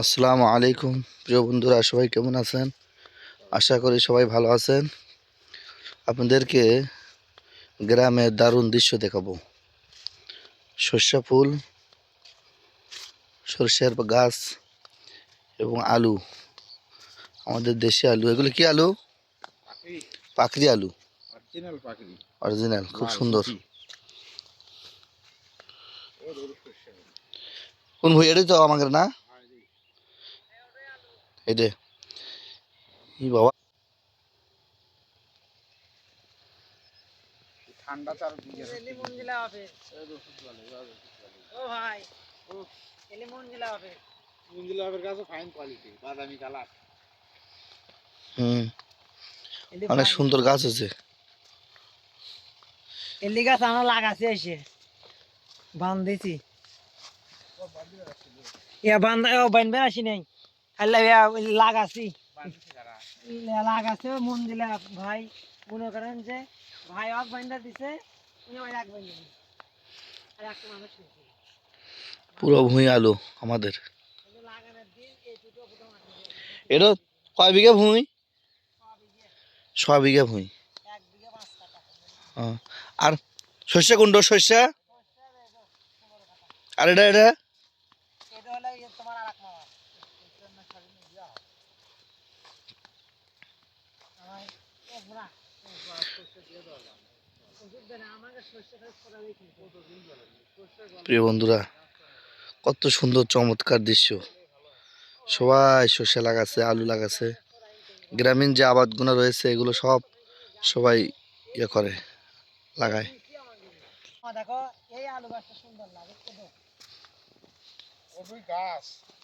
আসসালামু আলাইকুম। প্রিয় বন্ধুরা সবাই কেমন আছেন? আশা করি সবাই ভালো আছেন। আপনাদেরকে গ্রামের দারুণ দৃশ্য দেখাবো। সর্ষা ফুল সর্ষের গাছ এবং আলু। আমাদের দেশি আলু এগুলো কি আলু? পাখরি আলু। অরিজিনাল অরিজিনাল খুব সুন্দর। কোন ভুই এটাই তো আমাদের না? ই বাবা। ঠান্ডা বিঘে লেমন দিলে হবে। ও ভাই লেমন হবে। কাছে ফাইন কোয়ালিটি বাদামি কালার হুম অনেক সুন্দর গাছ আছে এলি গাছ আমরা লাগাছি এসে বান্ধিছি ইয়া বান্ধা ও বানবে আসি নাই। লাগাছি। লাগাছে মন দিলে ভাই মনে করেন যে ভাই এক বান্ধা দিছে উনি ওই এক বান্ধা দিছে। আর একটা মানুষ পুরো ভুঁই আলু আমাদের। এটা কয় বিঘা ভুঁই? ছ বিঘা। হ্যাঁ। আর শস্য কুণ্ড শস্য আর এটা এটা হলো ইয়ে তোমার আর এক মামা আমার ও বড়া ওষুধ দেন আমাকে শস্য খাস করা দেখি প্রিয় বন্ধুরা কত সুন্দর চমৎকার দৃশ্য। সবাই শস্য লাগাচ্ছে আলু লাগাচ্ছে। গ্রামীণ যে আবাদগুলো রয়েছে এগুলো সব সবাই ইয়ে করে লাগায়। দেখো এই আলু গাছটা সুন্দর লাগে গাছ। লাগছে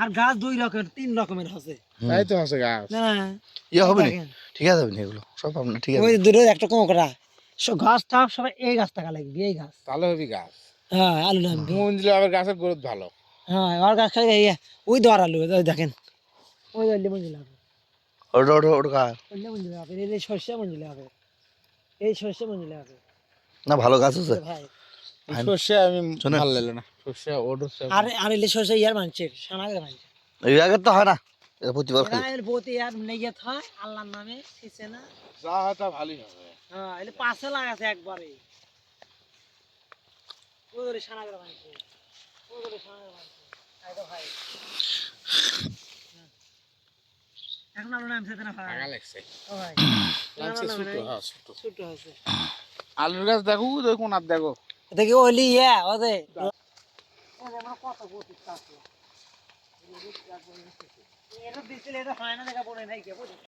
আর গাছ দুই রকমের তিন রকমের আছে। তাই তো আছে গাছ। না ইয়ে হবে না? ঠিক আছে হবে না এগুলো? সব আপনার ঠিক আছে। ওই দুটো একটা কম করা সব গাছ টাপ সবাই এই গাছ টাকা লাগবে এই গাছ। ভালো হবে গাছ? হ্যাঁ আলু লাগবে। মঞ্জুলাবের গাছের গ্রোথ ভালো। হ্যাঁ আর গাছ খাই এই ওই দর আলু ওই দেখেন। ওই দর লেমন দিলে হবে। ওটা ওটা ওটা? ওই লেমন দিলে হবে এই সর্ষে মন দিলে হবে। এই সর্ষে মন দিলে হবে। না ভালো গাছ আছে। ভাই সর্ষে আমি। ভালো লাগল না। সর্ষে ওর হচ্ছে আর আর এলে সর্ষে ইয়ার মানছে সানাগের মানছে। এই আগের তো হয় না এটা প্রতিবার খাই এরা হয় আল্লাহর নামে না। যা হয় তা ভালোই হবে। হ্যাঁ এলে পাশে লাগাছে একবারে। ওদের সানাগের মানছে? ওদের সানাগের মানছে? তাই তো ভাই হ্যাঁ। এখন না ভাই? আগা লাগছে। ও ভাই। লাগছে না, না, ছোট হ্যাঁ ছোট। ছোট আছে আলুর গাছ দেখো আর দেখো। দেখি ওলি ইয়া ওদে। বতি কাছে এটা হয় না দেখা পড়ে নাই কে বুঝলি